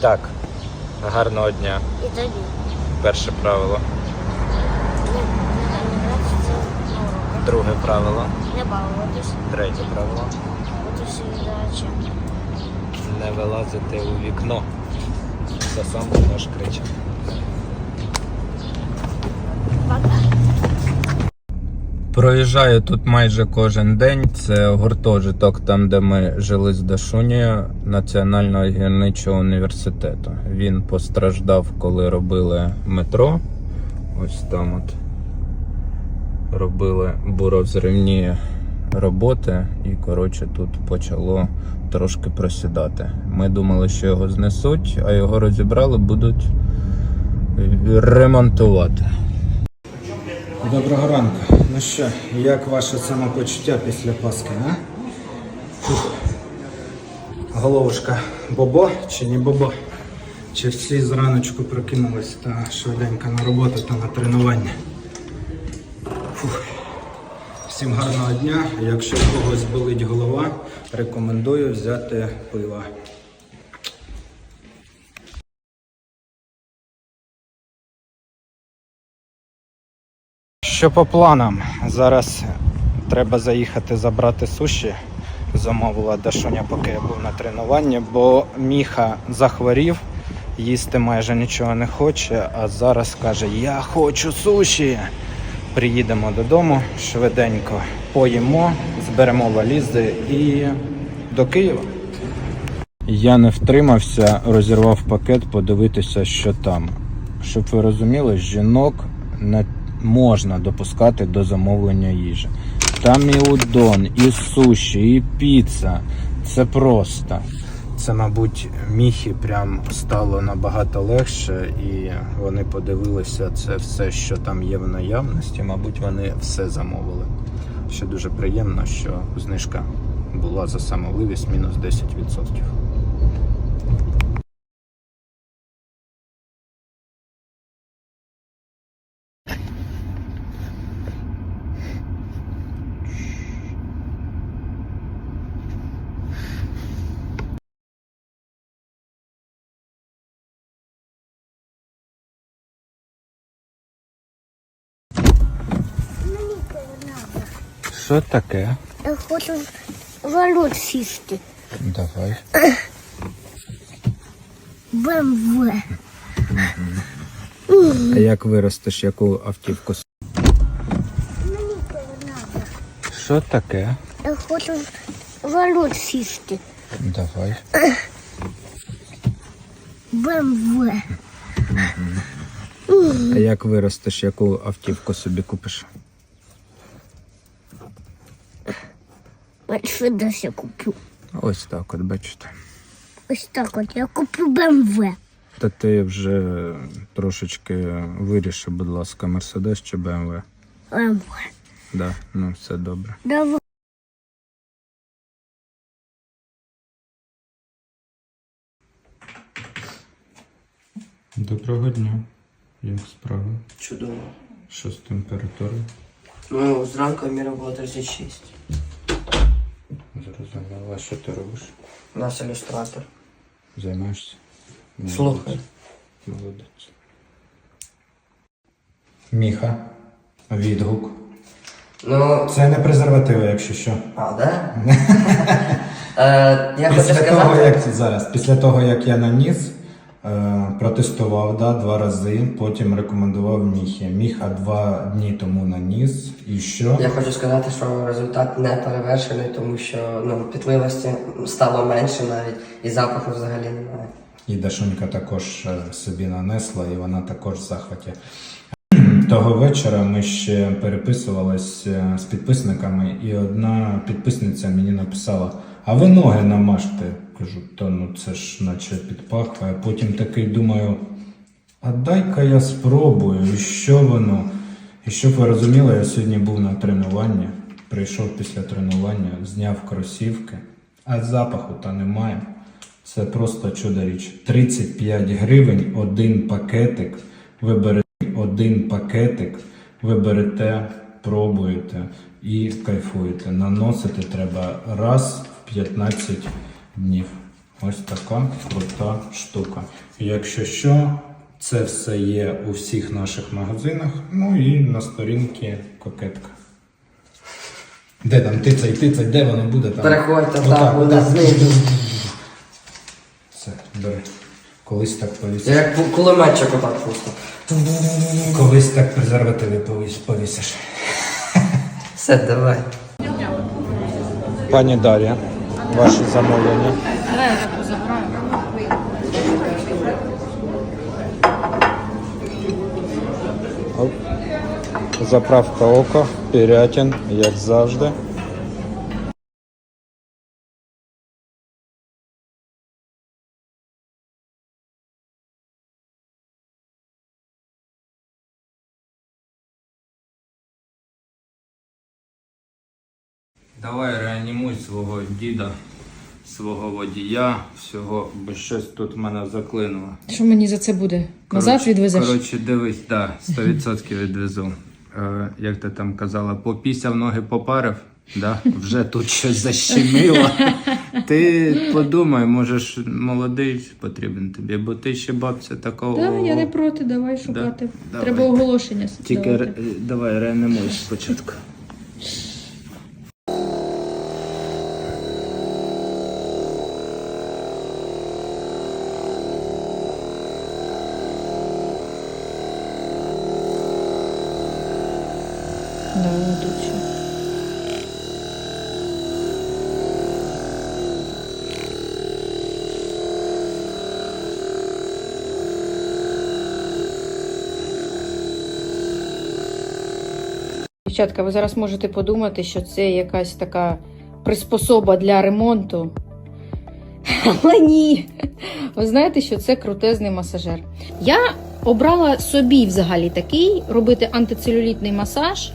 Так. Гарного дня. І тоді. Перше правило. Друге правило. Не балуватись. Третє правило. Не вилазити у вікно. Це сам наш кричав. Проїжджаю тут майже кожен день. Це гуртожиток, там, де ми жили з Дашунією Національного гірничого університету. Він постраждав, коли робили метро. Ось там от робили буровзривні роботи, і коротше тут почало трошки просідати. Ми думали, що його знесуть, а його розібрали, будуть ремонтувати. Доброго ранку. Ну що, як ваше самопочуття після Пасхи, а? Фух. Головушка бобо чи не бобо? Чи всі зраночку прокинулись та швиденько на роботу та на тренування? Фух. Всім гарного дня. Якщо когось болить голова, рекомендую взяти пива. Що по планам? Зараз треба заїхати забрати суші. Замовила Дашуня, поки я був на тренуванні, бо Міха захворів, їсти майже нічого не хоче, а зараз каже: Я хочу суші. Приїдемо додому швиденько, поїмо, зберемо валізи і до Києва. Я не втримався, розірвав пакет, подивитися, що там. Щоб ви розуміли, жінок не можна допускати до замовлення їжі. Там і удон, і суші, і піца. Це просто. Це, мабуть, міхі прям стало набагато легше, і вони подивилися це все, що там є в наявності. Мабуть, вони все замовили. Ще дуже приємно, що знижка була за самовивіз мінус 10%. Що таке? Я хочу валют сісти. Давай. БМВ. А як виростеш, яку автівку? Що таке? Я хочу валют сісти. Давай. БМВ. А як виростеш, яку автівку собі купиш? Мерседес я куплю. Ось так, от бачите. Ось так от я куплю БМВ. Та ти вже трошечки вирішив, будь ласка, Мерседес чи БМВ. БМВ. Да, ну все добре. Давай. Доброго дня. Як справи? Чудово. Що з температурою? Ну, зранку міра було 36. Зрозуміло. А що ти робиш? У нас ілюстратор. Займаєшся? Слухай. Молодець. Міха. Відгук. Ну, Це не презервативи, якщо що. а, да? е, я хочу Після того, сказати, як зараз, після того, як я наніс, протестував да, два рази, потім рекомендував Міхі. Міха два дні тому наніс. І що? я хочу сказати, що результат не перевершений, тому що ну, пітливості стало менше навіть, і запаху взагалі немає. І Дашунька також е, собі нанесла, і вона також в захваті. Того вечора ми ще переписувались е, з підписниками, і одна підписниця мені написала: А ви ноги намажте. Кажу, та ну це ж наче підпахує. Потім такий думаю, а дай-ка я спробую, і що воно. І щоб ви розуміли, я сьогодні був на тренуванні, прийшов після тренування, зняв кросівки, а запаху та немає. Це просто чудо річ. 35 гривень один пакетик. Ви один пакетик, ви берете, пробуєте і кайфуєте. Наносити треба раз в 15 днів. Ось така крута штука. Якщо що, це все є у всіх наших магазинах. Ну і на сторінці кокетка. Де там тицай, тицай, де воно буде там? Переходьте, Отак, так, буде отак. знизу. Все, бери. Колись так повісиш. як ку- кулеметчик отак просто. Колись так презервативи повіс- повісиш. Все, давай. Пані Дар'я, ваші замовлення. Давай я таку забираю. Оп. Заправка око, Пірятін, як завжди. Давай реанімуй свого діда, свого водія, всього, бо щось тут мене заклинуло. Що мені за це буде? Назад Коротше- відвезеш? Коротше, дивись, так, да, 100% відвезу. Е, як ти там казала, попісяв ноги попарив, да? вже тут щось защемило. Ти подумай, можеш молодий потрібен тобі, бо ти ще бабця такого. Так, я не проти, давай шукати. давай. Треба оголошення. Тільки давати. давай реанімуй спочатку. Да, воно. Дівчатка, ви зараз можете подумати, що це якась така приспособа для ремонту. Але ні. Ви знаєте, що це крутезний масажер. Я обрала собі взагалі такий робити антицелюлітний масаж.